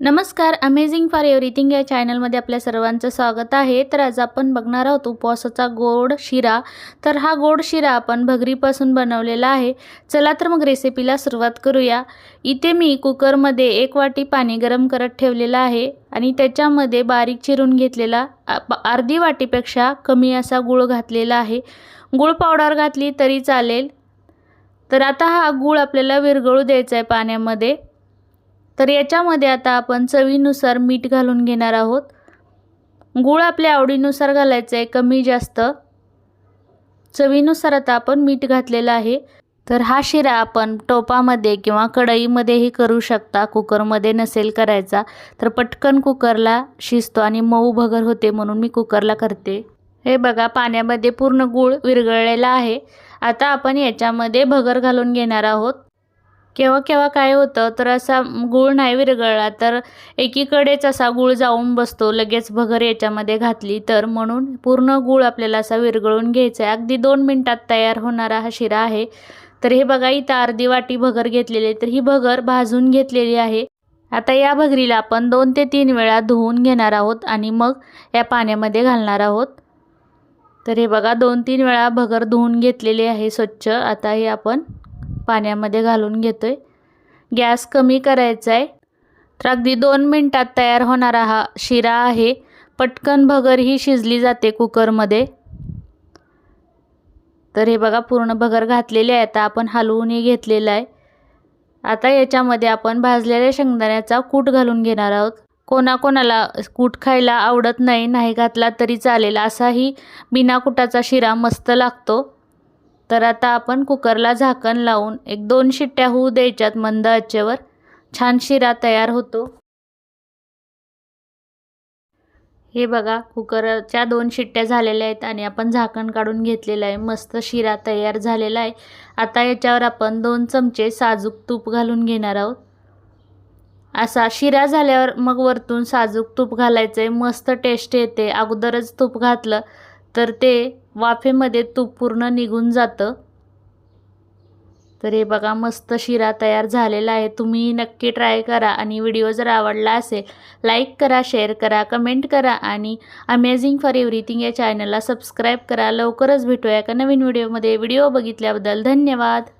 नमस्कार amazing for everything या चॅनलमध्ये आपल्या सर्वांचं स्वागत आहे. तर आज आपण बघणार आहोत उपवासाचा गोड शिरा. तर हा गोड शिरा आपण भगरीपासून बनवलेला आहे. चला तर मग रेसिपीला सुरुवात करूया. इथे मी कुकरमध्ये एक वाटी पाणी गरम करत ठेवलेलं आहे आणि त्याच्यामध्ये बारीक चिरून घेतलेला अर्धी वाटीपेक्षा कमी असा गूळ घातलेला आहे. गूळ पावडर घातली तरी चालेल. तर आता हा गूळ आपल्याला विरघळू द्यायचा आहे पाण्यामध्ये. तर याच्यामध्ये आता आपण चवीनुसार मीठ घालून घेणार आहोत. गूळ आपल्या आवडीनुसार घालायचं आहे कमी जास्त. चवीनुसार आता आपण मीठ घातलेलं आहे. तर हा शिरा आपण टोपामध्ये किंवा कढईमध्येही करू शकता कुकरमध्ये नसेल करायचा. तर पटकन कुकरला शिजतो आणि मऊ भगर होते म्हणून मी कुकरला करते. हे बघा पाण्यामध्ये पूर्ण गूळ विरघळलेला आहे. आता आपण याच्यामध्ये भगर घालून घेणार आहोत. केव्हा केव्हा काय होतं तर असा गूळ नाही विरघळला तर एकीकडेच असा गूळ जाऊन बसतो लगेच भगर याच्यामध्ये घातली तर. म्हणून पूर्ण गूळ आपल्याला असा विरघळून घ्यायचा आहे अगदी दोन मिनटात तयार होणारा हा शिरा आहे. तर हे बघा इथं अर्धी वाटी भगर घेतलेली आहे. तर ही भगर भाजून घेतलेली आहे. आता या भगरीला आपण दोन ते तीन वेळा धुवून घेणार आहोत आणि मग या पाण्यामध्ये घालणार आहोत. तर हे बघा दोन तीन वेळा भगर धुवून घेतलेली आहे स्वच्छ. आता हे आपण पाण्यामध्ये घालून घेतो आहे गॅस कमी करायचा आहे तर अगदी दोन मिनटात तयार होणारा हा शिरा आहे. पटकन भगर ही शिजली जाते कुकरमध्ये. तर हे बघा पूर्ण भगर घातलेली आहे. आता आपण हलवूनही घेतलेलं आहे. आता याच्यामध्ये आपण भाजलेल्या शेंगदाण्याचा कूट घालून घेणार आहोत. कोणाकोणाला कूट खायला आवडत नाही नाही घातला तरी चालेल. असाही बिना कुटाचा शिरा मस्त लागतो. तर आता आपण कुकरला झाकण लावून एक दोन शिट्ट्या होऊ द्यायच्यात मंद आचेवर. छान शिरा तयार होतो. हे बघा कुकरच्या दोन शिट्ट्या झालेल्या आहेत आणि आपण झाकण काढून घेतलेलं आहे. मस्त शिरा तयार झालेला आहे. आता याच्यावर आपण दोन चमचे साजूक तूप घालून घेणार आहोत. असा शिरा झाल्यावर मग वरतून साजूक तूप घालायचं आहे मस्त टेस्ट येते. अगोदरच तूप घातलं तर ते वाफेमध्ये तूप पूर्ण निघून जातं. तर हे बघा मस्त शिरा तयार झालेला आहे. तुम्ही नक्की ट्राय करा आणि व्हिडिओ जर आवडला असेल लाईक करा शेअर करा कमेंट करा आणि अमेझिंग फॉर एव्हरीथिंग या चॅनलला सबस्क्राईब करा. लवकरच भेटूया एका नवीन व्हिडिओमध्ये. व्हिडिओ बघितल्याबद्दल धन्यवाद.